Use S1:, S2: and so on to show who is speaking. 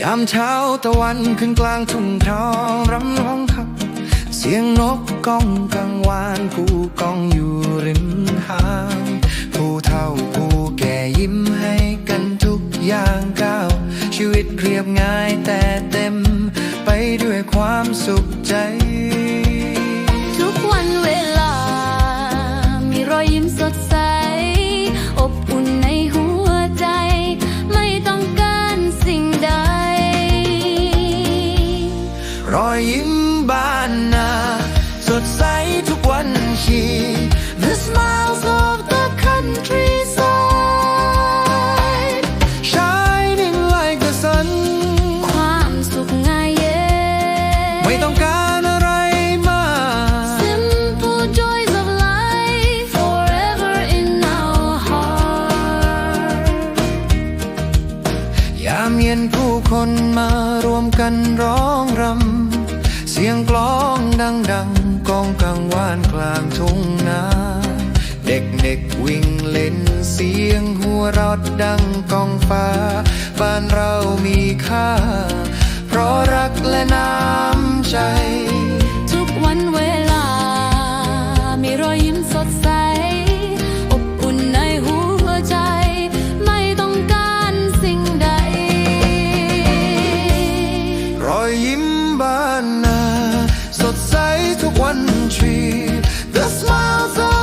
S1: ยามเช้าตะวันขึ้นกลางทุ่งทองรำร้องครับเสียงนกก้องกังวานกูกองอยู่ริมหางผู้เฒ่าผู้แก่ยิ้มให้กันทุกอย่างก้าวชีวิตเรียบง่ายแต่เต็ม ไปด้วยความสุขใจ
S2: รอยยิ้มบา
S1: นหน้าสดใสทุกวันชี The smiles
S2: ยา
S1: มเย็นผู้คนมารวมกันร้องรำ เสียงกลองดังดังกองกังวานกลางทุ่งนา เด็กเด็กวิ่งเล่นเสียงหัวรอดดังกองฟ้า บ้านเรามีค่า เพราะรักและน้ำใจ
S2: บา
S1: นหน้าสดใสทุกวันทรี The smiles